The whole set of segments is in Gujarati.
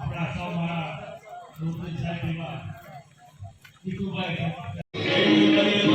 આપણા સૌ મારા સાહેબ એવા ટીકુભાઈ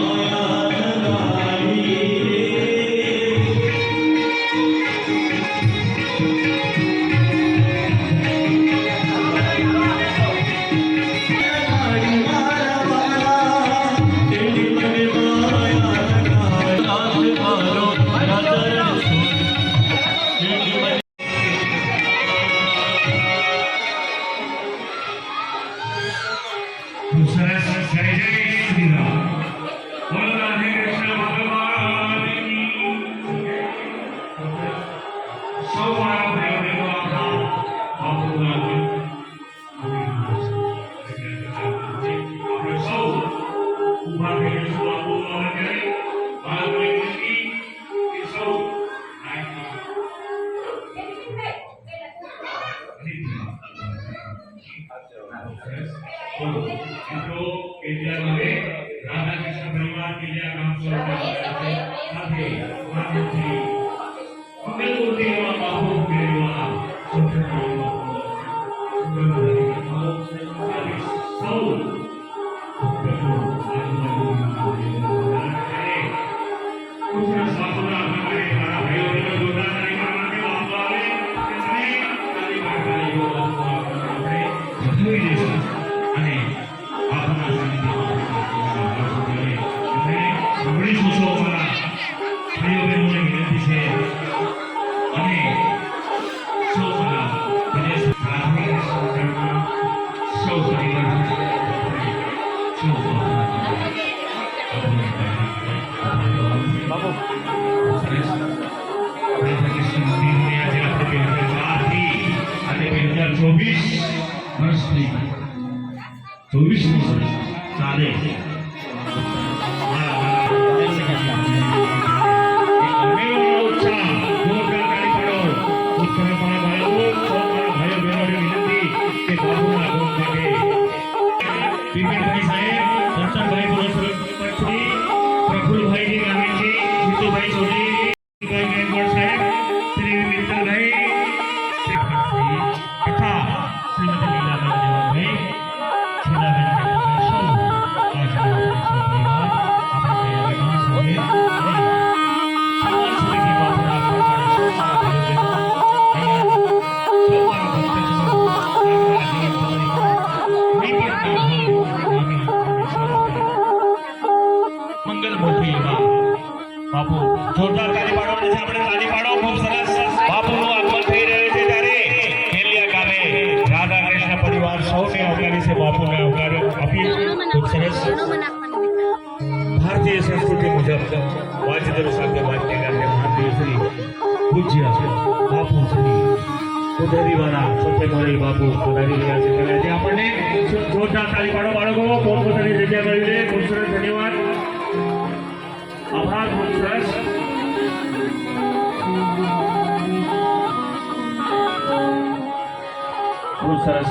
ખૂબ સરસ.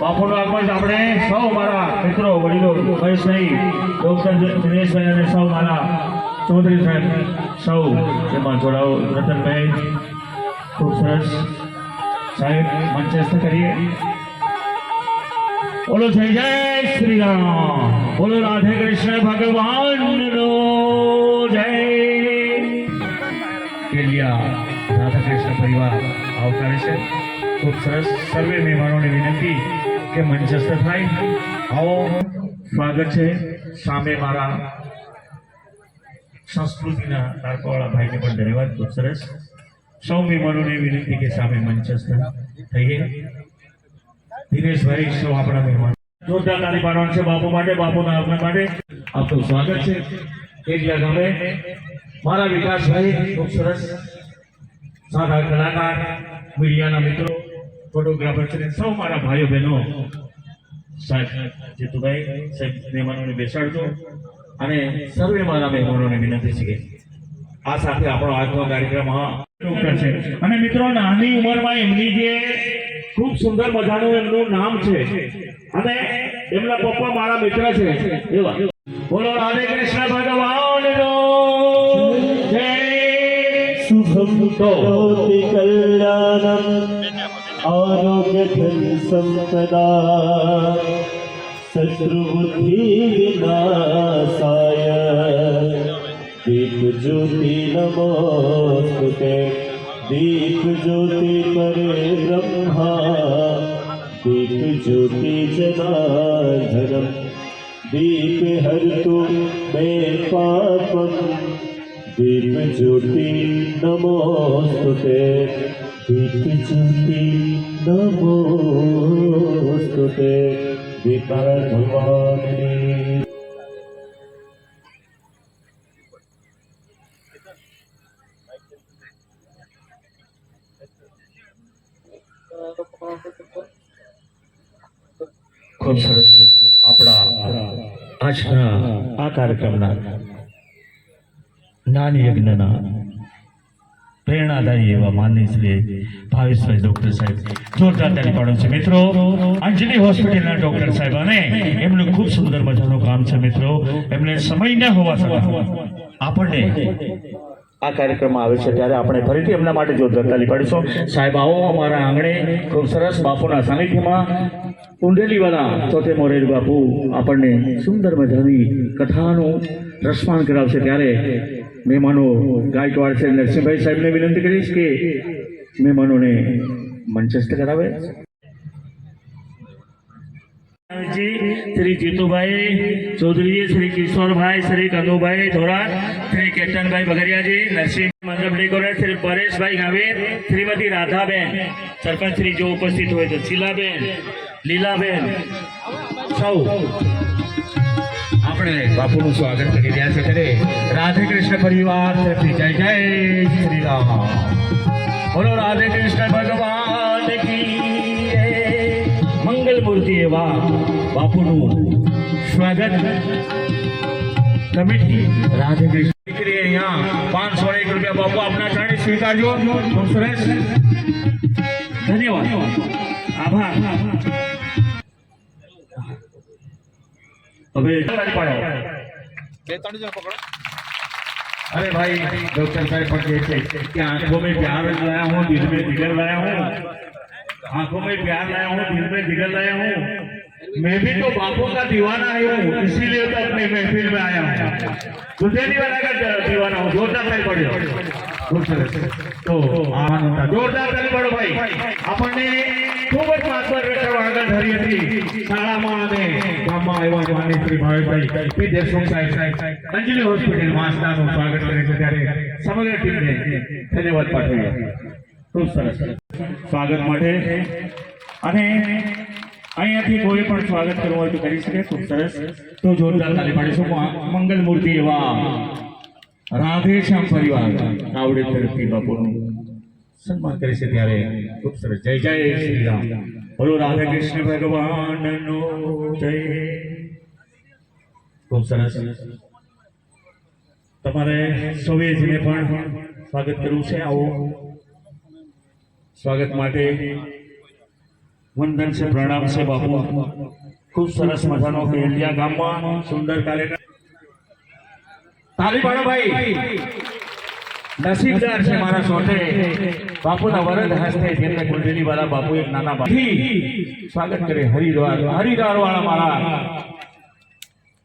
બાપુનું આગમન આપણે સૌ મારા મિત્રો, વડીલો, મહેશભાઈ, ડોક્ટર દિનેશભાઈ અને સૌ મારા ચૌધરી સાહેબ, સૌ એમાં જોડાઓ. રતનભાઈ, ખૂબ સરસ. સાહેબ, મંચસ્થ કરીએ. બોલો જય જય શ્રી રામ. બોલો રાધે કૃષ્ણ ભગવાનનો. જય. કેલિયા રાધા કૃષ્ણ પરિવાર આવકારે છે ખૂબ સરસ સર્વે મહેમાનોને વિનંતી કે મંચસ્થ થાય. આવો, સ્વાગત છે સામે મારા સંસ્કૃતિના તારકાવાળા ભાઈને પણ ધન્યવાદ, ખૂબ સરસ. સૌ મહેમાનોને વિનંતી કે સામે મંચસ્થ થઈએ. દિનેશભાઈ, સૌ આપણા મહેમાન. જોરદાર તારી પાડવાનું છે બાપુ માટે, બાપુના આગમન માટે. આપનું સ્વાગત છે. કેલિયા ગમે. મારા વિકાસભાઈ, ખૂબ સરસ. સાધા કલાકાર, મીડિયાના મિત્રો ફોટોગ્રાફર છે સૌ મારા ભાઈઓ બહેનો. સાહેબ, જીતુભાઈ સાહેબ, મહેમાનોને બેસાડજો. અને સર્વે મારા મહેમાનોને વિનંતી છે આ સાથે આપણો આજનો કાર્યક્રમ છે. અને મિત્રો, નાની ઉંમરમાં એમની જે ખૂબ સુંદર મજાનું એમનું નામ છે, અને એમના પપ્પા મારા મિત્ર છે, એવા. બોલો, રાધે કૃષ્ણ ભગવાન જય. શુભમ કલ્યાણમ. આરોગ્ય ધન સંપદા શત્રુબુદ્ધિ વિનાશાય દીપ જ્યોતિ નમોસ્તુતે દીપ જ્યોતિ પરે બ્રહ્મા દીપ જ્યોતિ જનાર્દનમ દીપ હરતુ બે પાપમ દીપ જ્યોતિ નમોસ્તુતે नमोस्तुते दीप ज्योति नमोस्तुते दीपारायण भगवान की ખૂબ સરસ આપણા આજના આ કાર્યક્રમના જ્ઞાન યજ્ઞના પ્રેરણાદાયી એવા માનની શ્રી ભાવેશભાઈ ડોક્ટર સાહેબ. જોરદાર તાલી પાડો છે, મિત્રો. અંજલિ હોસ્પિટલના ડોક્ટર સાહેબ અને એમનું ખૂબ સુંદર મજાનું કામ છે, મિત્રો. એમને સમય ન હોવા છતાં આપણને આ કાર્યક્રમ આવે છે ત્યારે આપણે ફરીથી એમના માટે જોરદાર તાલી પાડીશું. સાહેબ, આવો અમારા આંગણે ખૂબ સરસ બાપુના સાનિધ્યમાં કુંડલીવાલા ચોથે મોરેલ બાપુ આપણને સુંદર મજાની કથાનું રસપાન કરાવશે ત્યારે મહેમાનો ગાયકવાડ છે નરસિંહભાઈ સાહેબને વિનંતી કરીશ કે મહેમાનોને મંચસ્થ કરાવે. શ્રી જીતુભાઈ ચૌધરી શ્રી કિશોરભાઈ, શ્રી કનુભાઈ ધોરા શ્રી કેતનભાઈ બગરિયાજી નરસિંહ મંડપ ડેકોરેટ શ્રી પરેશભાઈ ગાવેર શ્રીમતી રાધાબેન, સરપંચ શ્રી જો ઉપસ્થિત હોય તો શીલાબેન, લીલાબેન, સૌ. આપણે બાપુનું સ્વાગત કરી રહ્યા છે ત્યારે રાધે કૃષ્ણ પરિવાર તરફથી જય જય શ્રી રામ. બોલો રાધે કૃષ્ણ ભગવાન કી મંગલ મૂર્તિ એવા બાપુનું સ્વાગત. કમિટી રાધે કૃષ્ણ દીકરી અહીંયા પાંચસો એક રૂપિયા બાપુ આપના ચરણે સ્વીકારજો. સરસ. ધન્યવાદ. આભાર. હવે તાળી પાડો. अरे भाई डॉक्टर साहब पर कहते कि आंखों में प्यार लाया हूँ दिल में जिगर लाया हूँ आंखों में प्यार लाया हूँ दिल में जिगर लाया हूँ मैं भी तो बापू का दीवाना आया हूँ इसीलिए तो अपनी महफिल में आया हूँ गुजराती वाला का दीवाना हूँ जोरदार ताली पड़ो ખૂબ સરસ તો આનંદ હતા. જોરદાર તાલી પાડો આગળ ધરી હતી. શાળામાં અને ગામમાં આવ્યા માની શ્રી ભાવેશભાઈ. પી દેશમુખ સાહેબ. સાહેબ અંજલિ હોસ્પિટલ વાંસદાનું સ્વાગત કરે છે ત્યારે સમગ્ર ટીમને ધન્યવાદ પાઠવીએ. ખૂબ સરસ. સ્વાગત માટે. અને અહીંયાથી કોઈ પણ સ્વાગત કરવું હોય તો કરી શકે. ખૂબ સરસ. તો જોરદાર તાલી પાડીશું મંગલ મૂર્તિ એવા રાધેશ્યામ પરિવાર આવડે તરફથી બાપુનું સન્માન કરે છે ત્યારે. ખૂબ સરસ. જય જય શ્રી રામ. બોલો રાધા કૃષ્ણ ભગવાનનો જય. ખૂબ સરસ. તમારે સૌએ પણ સ્વાગત કરવું છે આવો. સ્વાગત માટે વંદન છે, પ્રણામ છે બાપુ. ખૂબ સરસ મજાનો કેલિયા ગામમાં સુંદર કાર્યક્રમ તારી ભાઈ. નસીબદાર છે મારા સોટે બાપુના વરદ હસ્તે જેમને કુંડલી વાળા બાપુ એક નાના બાપી સ્વાગત કરે હરિદ્વાર. હરિદ્વાર વાળા મારા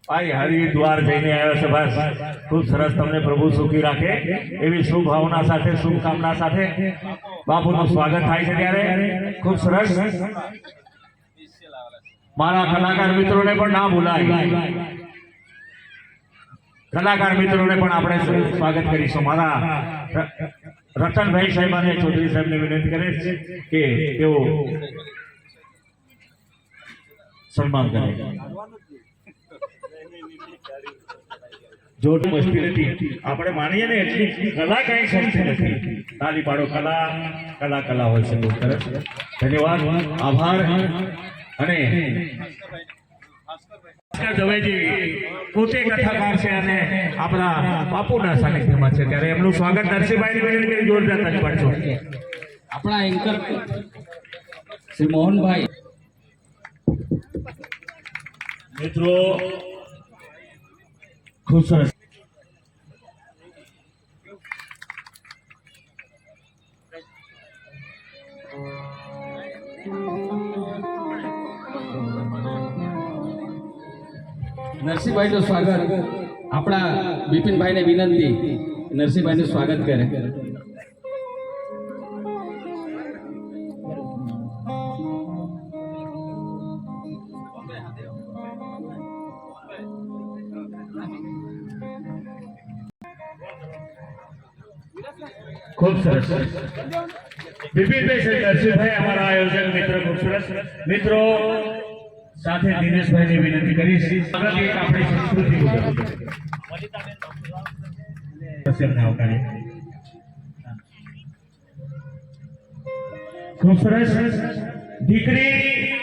ભાઈ હરિદ્વાર જઈને આવ્યો છે બસ. ખૂબ સરસ તમને પ્રભુ સુખી રાખે. એવી શુભ ભાવના સાથે શુભકામના સાથે બાપુનું સ્વાગત થાય છે ત્યારે. ખૂબ સરસ. મારા કલાકાર મિત્રોને પણ ના ભૂલાય. કલાકાર મિત્રોને પણ આપણે સ્વાગત કરીશું. મારા રતનભાઈ સાહેબ અને ચૌધરી સાહેબને વિનંતી કરે છે કે તેઓ સન્માન કરે. જોટ મસ્તી નથી. આપણે માનીએ ને એટલી કલા કઈ સસ્તી નથી. તાલી પાડો, કલા કલા કલા હોય છે. ધન્યવાદ, આભાર. અને પોતે કથાકાર છે અને આપણા બાપુના સાનિધ્યમાં છે. ત્યારે એમનું સ્વાગત કરી જોરદાર તાળી પાડજો આપણા એન્કર શ્રી મોહનભાઈ. મિત્રો ખૂબ નરસિંહભાઈનું સ્વાગત. આપણા બિપિનભાઈને વિનંતી. નરસિંહભાઈનું સ્વાગત કરે. ખૂબ સરસ. બિપિનભાઈ નરસિંહભાઈ, અમારા આયોજન મિત્ર, ખૂબ સરસ. મિત્રો સાથે દિનેશભાઈની વિનંતી કરીશ. આગળ આપણી સંસ્કૃતિ. ખૂબ સરસ. દીકરી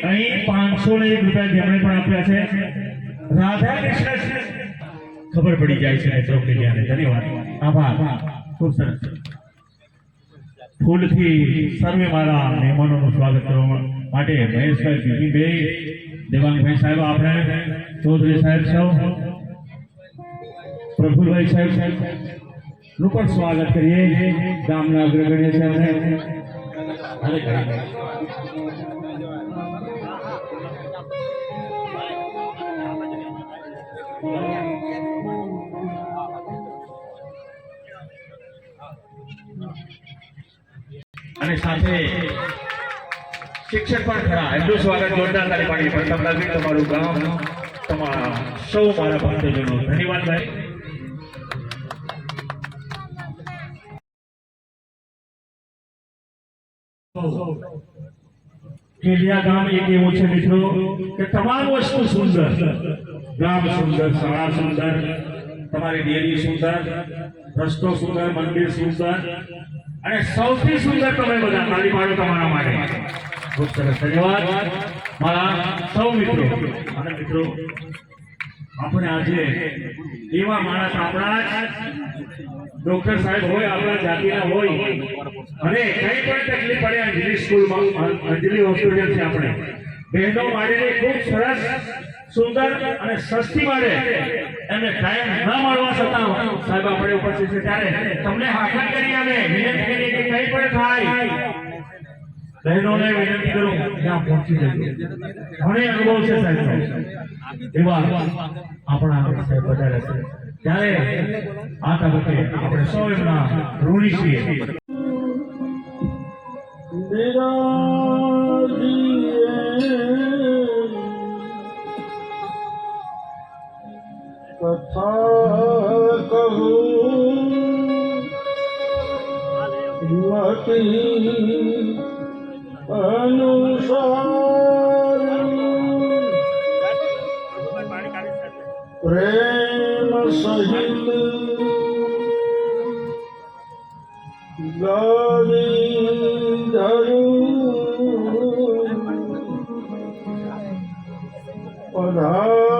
અહીં પાંચસો ને એક રૂપિયા જેમણે પણ આપ્યા છે. રાધા કૃષ્ણ ખબર પડી જાય છે મિત્રો કે ધન્યવાદ. આભાર. ખૂબ સરસ. ફૂલથી સર્વે મારા મહેમાનોનું સ્વાગત કરવા માટે મહેશભાઈ બીજીભાઈ દેવાંગભાઈ સાહેબ, આપણે ચૌધરી સાહેબ સૌ પ્રફુલભાઈ સાહેબનું પણ સ્વાગત કરીએ. ગામના અગ્રગણ્ય છે. અને સાથે શિક્ષક પણ ખરા. એમનું સ્વાગત જોરદાર તારી પાડી પ્રથમ લાગી તમારું ગામ, તમારા સૌ મારા ભક્તજનો. ધન્યવાદ ભાઈ. કેલિયા ગામ એક એવું છે મિત્રો કે તમામ વસ્તુ સુંદર. ગામ સુંદર, શાળા સુંદર, તમારી ડેરી સુંદર, રસ્તો સુંદર, મંદિર સુંદર. અને સૌથી સુંદર તમે બધા, તાળી પાડો તમારા માટે. ખૂબ સરસ ધન્યવાદ. મારા સૌ મિત્રો. અને મિત્રો, આપણે આજે એવા માણસ આપણા ડોક્ટર સાહેબ હોય, આપણા જાતિના હોય. અને કઈ પણ તકલીફ પડે અંજલિ સ્કૂલમાં, અંજલિ હોસ્પિટલ છે આપણે. બહેનો માટે ખૂબ સરસ, સુંદર અને સસ્તી મળે. એમને ટાઈમ ન મળવા છતાં સાહેબ આપણે ઉપસ્થિત છે ત્યારે તમને હાકલ કરી અમે વિનંતી કરીએ કે કંઈ પણ થાય બહેનોને વિનંતી કરું, ત્યાં પહોંચી જજો. ઘણી અનુભવ છે સાહેબ એવા આપણા સાહેબ વધારે છે. ત્યારે આ તબક્કે આપણે સૌ એમના ઋણી છીએ. કથા કહું મતી અનુસાર પ્રેમ સહિત ગાવી ધરું પધારીએ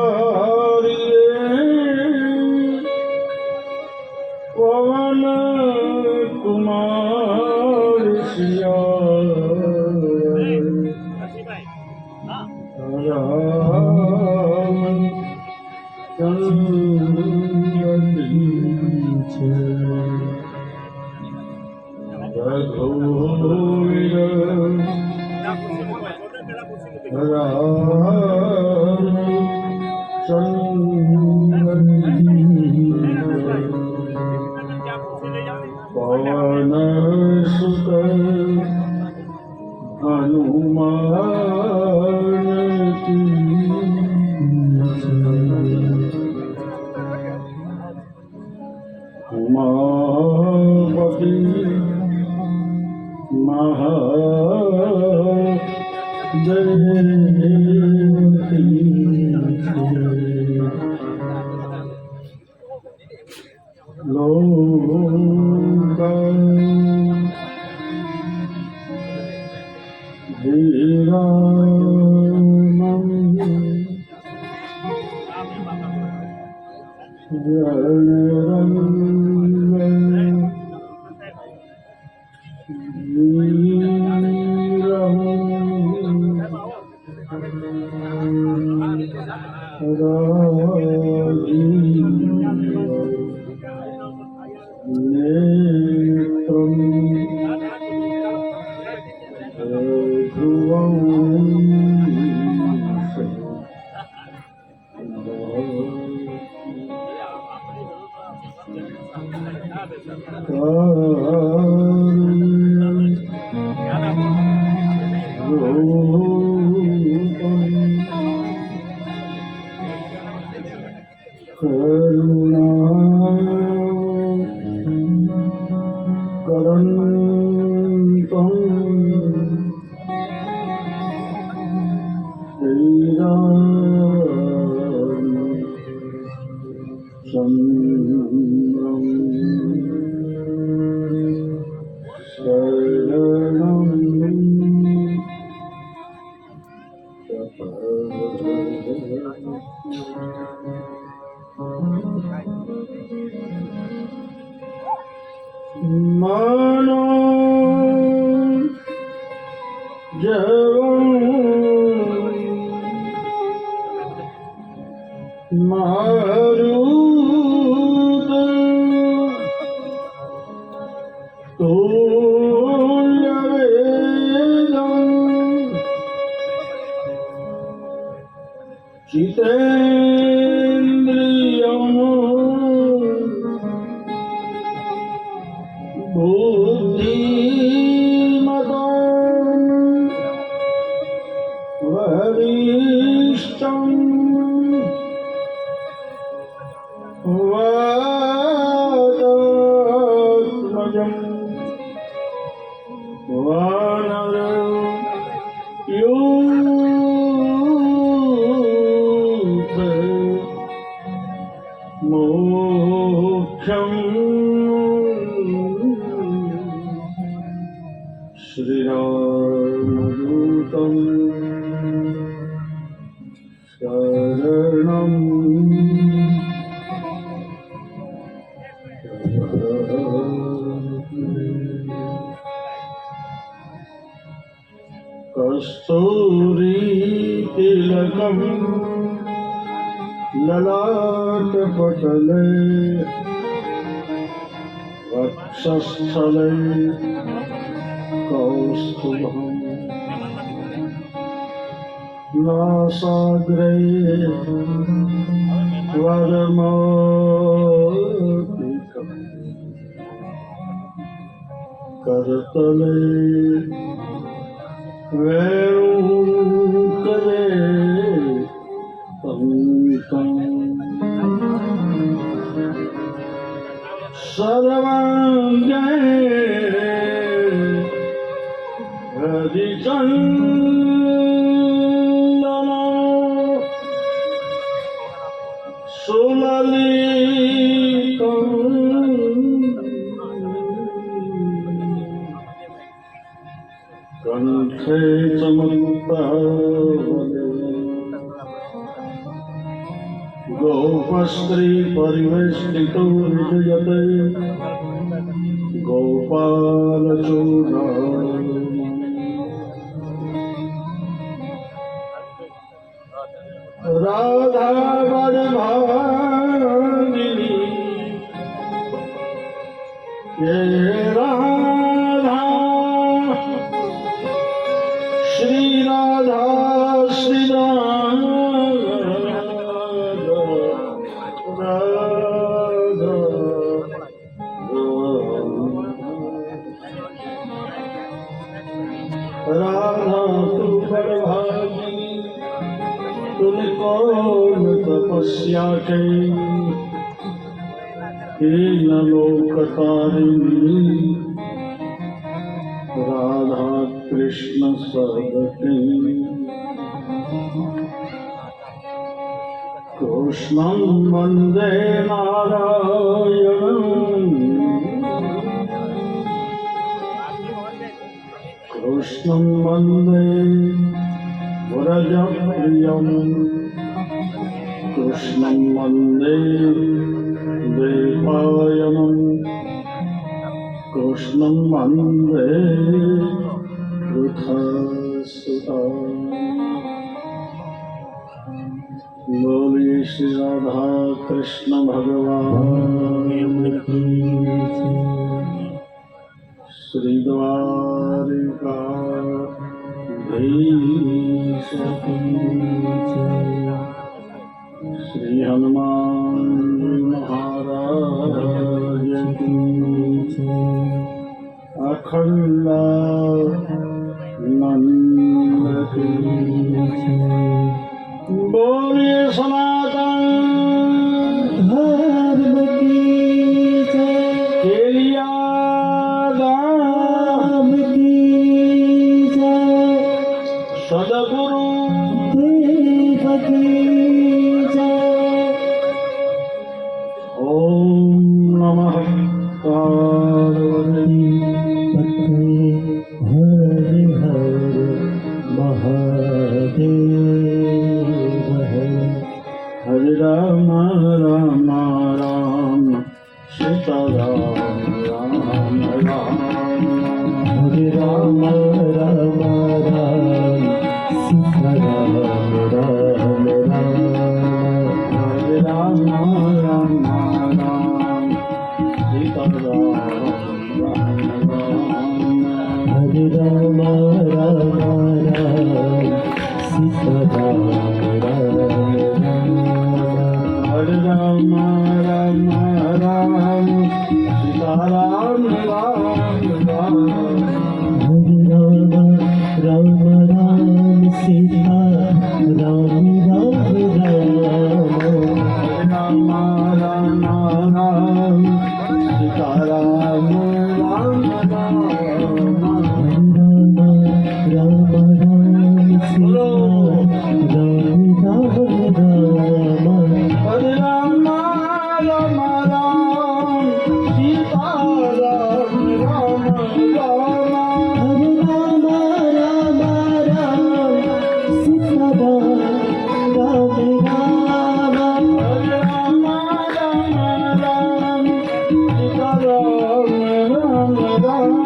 મહા જય Yeah. São તલે વેણું કરે સર્વાંગે હરિચંદ છે ચમત્કાર ગૌપસ્ત્રી પરિવેષ્ટિતો વિજયતે ગોપાલચૂર્ણ રાધા व्रजप्रियं कृष्णं वन्दे देवायनं कृष्णं वन्दे कृथसुता गौरी श्रीराधा कृष्णभगवान् श्रीद्वारिका धै 守。அழுதாமா Oh.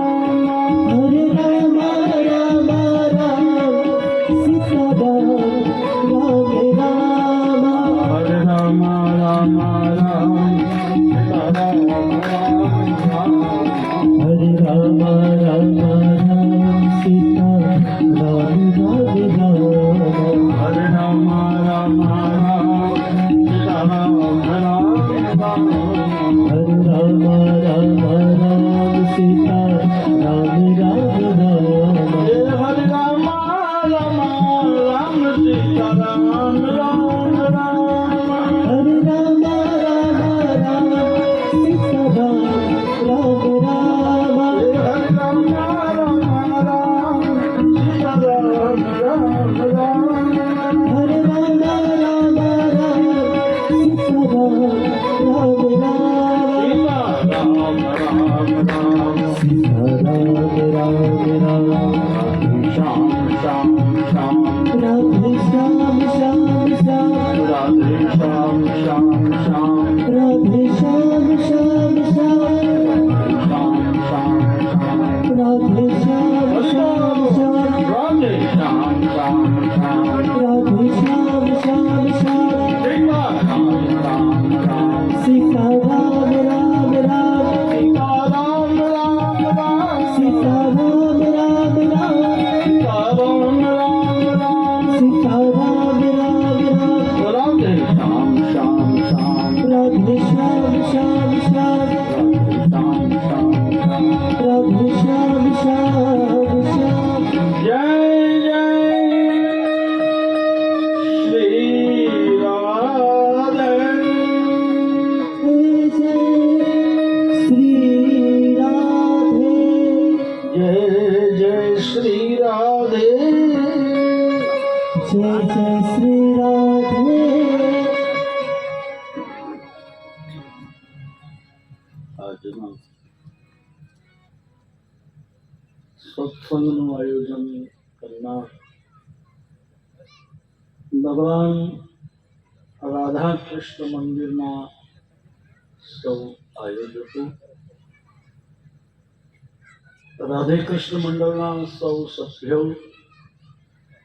મિત્રમંડળના સૌ સભ્યો,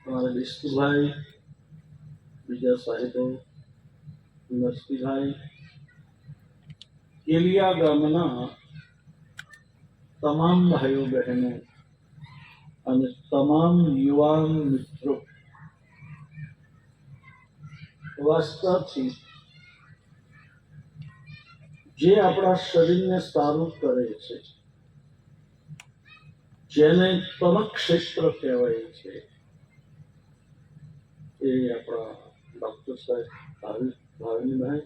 અમારા વિષ્ણુભાઈ બીજા સાહેબો, નરસિંહભાઈ, કેલિયા ગામના તમામ ભાઈઓ બહેનો અને તમામ યુવાન મિત્રો વાસ્તાથી જે આપણા શરીરને સારું કરે છે જેને ક્ષેત્ર કહેવાય છે. એ આપણા ડૉક્ટર સાહેબ ભાવિ ભાવિનભાઈ.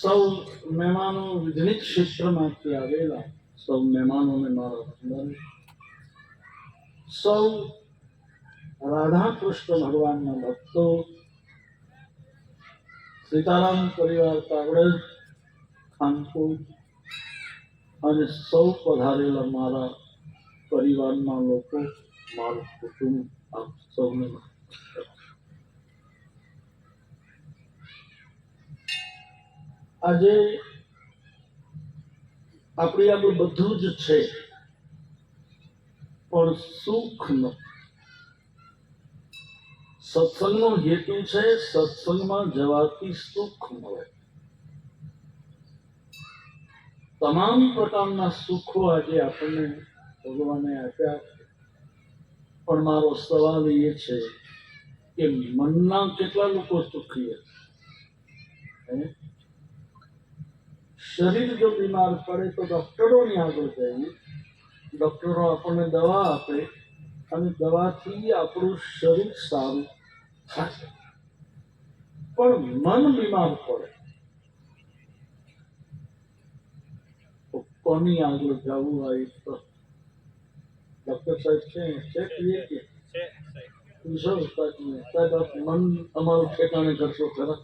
સૌ મહેમાનો વિઘ્નિત ક્ષેત્રમાંથી આવેલા. સૌ મહેમાનોને મારા વંદન સૌ રાધાકૃષ્ણ ભગવાનના ભક્તો. સીતારામ પરિવાર તાવડે ખાનપુર. અને સૌ પધારેલા મારા પરિવારના લોકો, મારું કુટુંબ, આપ સૌને આજે આપણી આગળ બધું જ છે, પણ સુખ સુખનો. સત્સંગનો હેતુ છે સત્સંગમાં જવાથી સુખ મળે. તમામ પ્રકારના સુખો આજે આપણને ભગવાને આપ્યા પણ મારો સવાલ એ છે કે મનના કેટલા લોકો સુખી? શરીર જો બીમાર પડે તો ડોક્ટરોની આગળ જઈએ ડોક્ટરો આપણને દવા આપે અને દવાથી આપણું શરીર સારું થાય. પણ મન બીમાર પડે તો કોની આગળ જવું હોય તો ડોક્ટર સાહેબ છે છે કહીએ કે? પૂછો સાહેબને, સાહેબ આપ મન અમારું ઠેકાણે કરશો ખરા?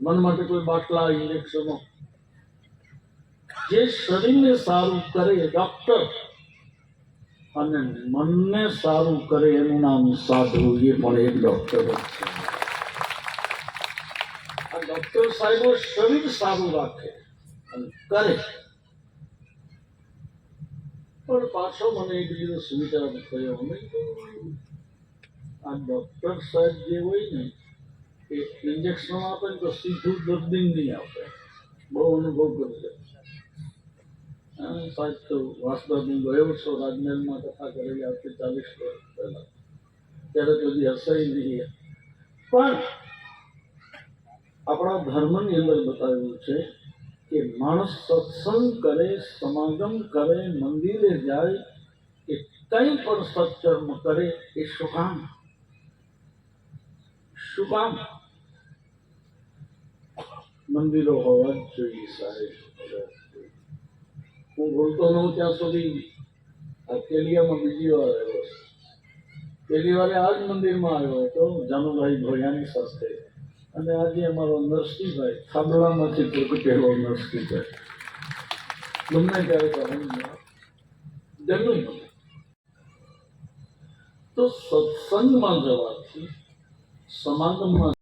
મન માટે કોઈ બાટલા ઇન્જેક્શનો જે શરીરને સારું કરે ડોક્ટર અને મનને સારું કરે એનું નામ સાધુ એ પણ એક ડોક્ટર જ છે. આ ડોક્ટર સાહેબો શરીર સારું રાખે અને કરે. પણ પાછો મને એક બીજો વિચાર થયો. મેં આ ડૉક્ટર સાહેબ જે હોય ને એ ઇન્જેક્શન આપે ને તો સીધું દર્દી નહીં આપે. બહુ અનુભવ કરશે હા, સાહેબ તો વાસદાદ હું ગયો છો રાજમહેલમાં કથા કરેલી આજથી ચાલીસ વર્ષ પહેલા. ત્યારે તો હજી હસાઈ નહીં. પણ આપણા ધર્મની અંદર બતાવ્યું છે કે માણસ સત્સંગ કરે સમાગમ કરે મંદિરે જાય કે કંઈ પણ સત્કર્મ કરે એ શું કામ શું કામ મંદિરો હોવા જ જોઈએ સાહેબ હું ભૂલતો ન હોઉં ત્યાં સુધી આ કેલિયામાં બીજી વાર આવ્યો છું પહેલી વારે આ જ મંદિરમાં આવ્યો હતો જાનુભાઈ ભોયાની સાથે અને આજે અમારો નરસિંહભાઈ થાંભલામાંથી પ્રગટેલો નરસિંહભાઈ ગમે ત્યારે કહું ગમ્યું મને તો સત્સંગમાં જવાથી સમાગમમાં